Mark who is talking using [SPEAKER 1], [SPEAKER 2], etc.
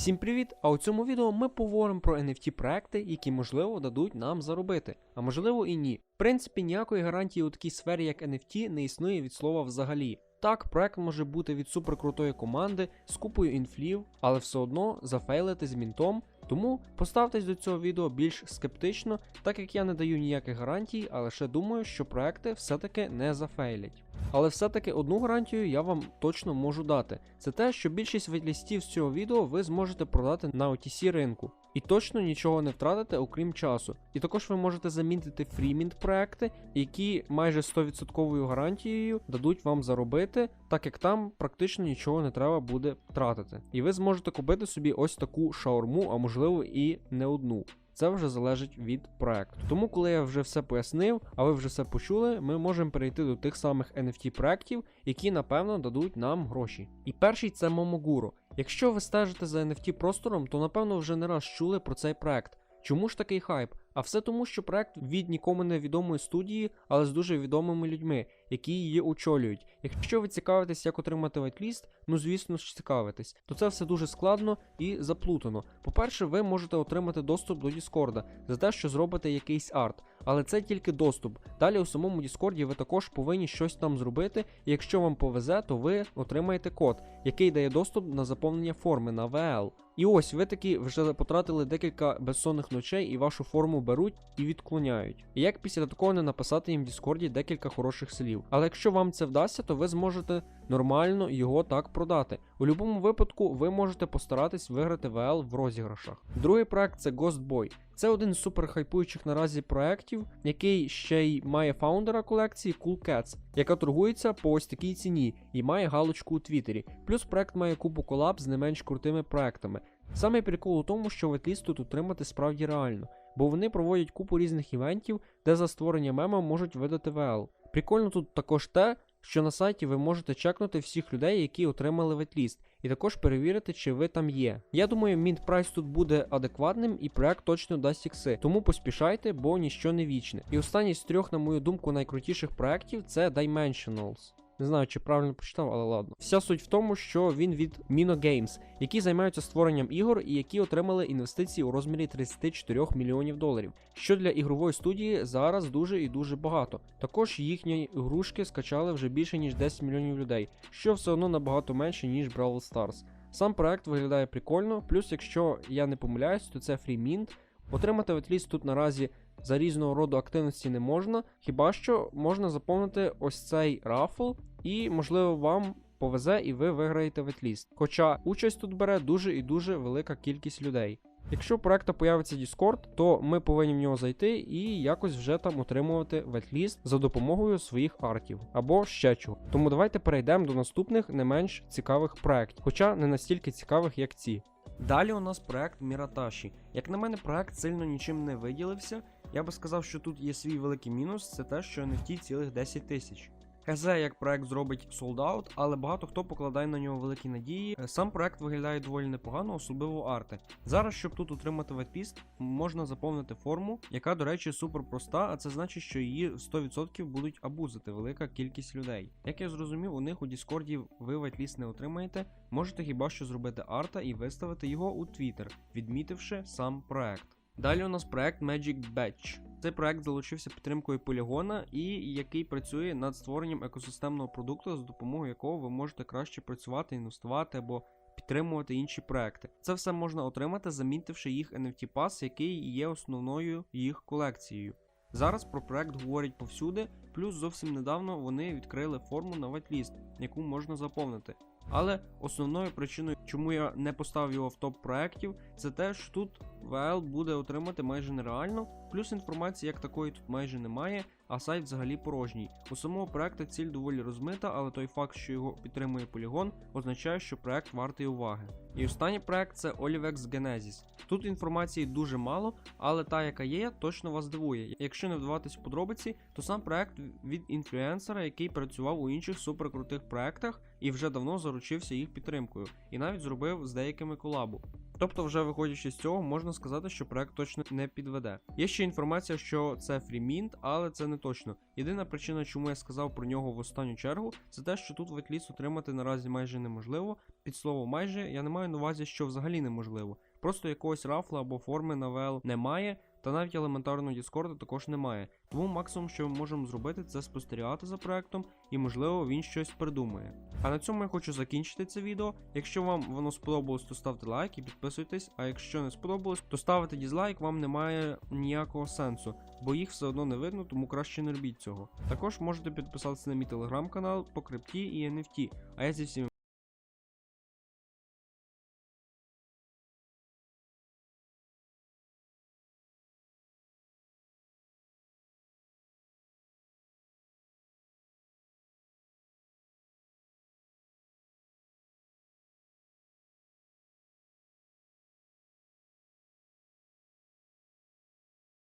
[SPEAKER 1] Всім привіт! А у цьому відео ми поговоримо про NFT проекти, які можливо дадуть нам заробити, а можливо і ні. В принципі, ніякої гарантії у такій сфері, як NFT, не існує від слова взагалі. Так, проект може бути від суперкрутої команди з купою інфлів, але все одно зафейлити з мінтом. Тому поставтесь до цього відео більш скептично, так як я не даю ніяких гарантій, а лише думаю, що проекти все-таки не зафейлять. Але все-таки одну гарантію я вам точно можу дати: це те, що більшість вейтлістів з цього відео ви зможете продати на OTC ринку. І точно нічого не втратите, окрім часу. І також ви можете замінити фрімінт проекти, які майже 100% гарантією дадуть вам заробити, так як там практично нічого не треба буде тратити. І ви зможете купити собі ось таку шаурму, а можливо і не одну. Це вже залежить від проекту. Тому, коли я вже все пояснив, а ви вже все почули, ми можемо перейти до тих самих NFT проектів, які напевно дадуть нам гроші. І перший це Momoguro. Якщо ви стежите за NFT простором, то напевно вже не раз чули про цей проект. Чому ж такий хайп? А все тому, що проект від нікому не відомої студії, але з дуже відомими людьми, які її очолюють. Якщо ви цікавитесь, як отримати вайтліст, ну звісно ж цікавитесь, то це все дуже складно і заплутано. По-перше, ви можете отримати доступ до Діскорда за те, що зробите якийсь арт, але це тільки доступ. Далі у самому Діскорді ви також повинні щось там зробити, і якщо вам повезе, то ви отримаєте код, який дає доступ на заповнення форми на VL. І ось ви таки вже потратили декілька безсонних ночей і вашу форму беруть і відклоняють. І як після такого не написати їм в Діскорді декілька хороших слів. Але якщо вам це вдасться, то ви зможете нормально його так продати. У будь-якому випадку ви можете постаратись виграти ВЛ в розіграшах. Другий проект це Ghost Boy. Це один з суперхайпуючих наразі проєктів, який ще й має фаундера колекції Cool Cats, яка торгується по ось такій ціні і має галочку у Твіттері. Плюс проект має купу колаб з не менш крутими проектами. Саме прикол у тому, що ветліст тут утримати справді реально, бо вони проводять купу різних івентів, де за створення мема можуть видати ВЛ. Прикольно тут також те, що на сайті ви можете чекнути всіх людей, які отримали ветліст, і також перевірити, чи ви там є. Я думаю, мінт прайс тут буде адекватним і проект точно дасть ікси, тому поспішайте, бо ніщо не вічне. І останній з трьох, на мою думку, найкрутіших проектів це Dimensionals. Не знаю, чи правильно прочитав, але ладно. Вся суть в тому, що він від Mino Games, які займаються створенням ігор і які отримали інвестиції у розмірі 34 мільйонів доларів, що для ігрової студії зараз дуже і дуже багато. Також їхні ігрушки скачали вже більше ніж 10 мільйонів людей, що все одно набагато менше, ніж Brawl Stars. Сам проект виглядає прикольно, плюс, якщо я не помиляюсь, то це фрімінт. Отримати ветліст тут наразі за різного роду активності не можна, хіба що можна заповнити ось цей рафл, і, можливо, вам повезе і ви виграєте ветліст. Хоча участь тут бере дуже і дуже велика кількість людей. Якщо у проекту появиться Discord, то ми повинні в нього зайти і якось вже там отримувати ветліст за допомогою своїх артів або ще чого. Тому давайте перейдемо до наступних не менш цікавих проєктів, хоча не настільки цікавих, як ці. Далі у нас проект Міраташі. Як на мене, проект сильно нічим не виділився. Я би сказав, що тут є свій великий мінус, це те, що NFT цілих 10 тисяч. ХЗ як проект зробить солдаут, але багато хто покладає на нього великі надії. Е, Сам проект виглядає доволі непогано, особливо арти. Зараз, щоб тут отримати ветпіст, можна заповнити форму, яка, до речі, супер проста, а це значить, що її 100% будуть абузити велика кількість людей. Як я зрозумів, у них у Діскорді ви ветліст не отримаєте, можете хіба що зробити арта і виставити його у Twitter, відмітивши сам проект. Далі у нас проект Magic Batch. Цей проект залучився підтримкою полігона і який працює над створенням екосистемного продукту, за допомогою якого ви можете краще працювати, інвестувати або підтримувати інші проекти. Це все можна отримати, замітивши їх NFT пас, який є основною їх колекцією. Зараз про проект говорять повсюди, плюс зовсім недавно вони відкрили форму на вайтліст, яку можна заповнити. Але основною причиною, чому я не поставив його в топ проєктів, це те, що тут VL буде отримати майже нереально, плюс інформації як такої тут майже немає, а сайт взагалі порожній. У самого проекту ціль доволі розмита, але той факт, що його підтримує полігон, означає, що проект вартий уваги. І останній проект це Olivex Genesis. Тут інформації дуже мало, але та, яка є, точно вас здивує. Якщо не вдаватись в подробиці, то сам проект від інфлюенсера, який працював у інших суперкрутих проектах і вже давно заручився їх підтримкою, і навіть зробив з деякими колабу. Тобто, вже виходячи з цього, можна сказати, що проект точно не підведе. Є ще інформація, що це фрімінт, але це не точно. Єдина причина, чому я сказав про нього в останню чергу, це те, що тут ветліс отримати наразі майже неможливо. Під слово майже я не маю на увазі, що взагалі неможливо. Просто якогось рафла або форми на VL немає, та навіть елементарного Діскорду також немає. Тому максимум, що ми можемо зробити, це спостерігати за проектом, і можливо він щось придумає. А на цьому я хочу закінчити це відео. Якщо вам воно сподобалось, то ставте лайк і підписуйтесь. А якщо не сподобалось, то ставити дізлайк вам немає ніякого сенсу, бо їх все одно не видно, тому краще не робіть цього. Також можете підписатися на мій телеграм-канал по крипті і NFT. А я зі всіми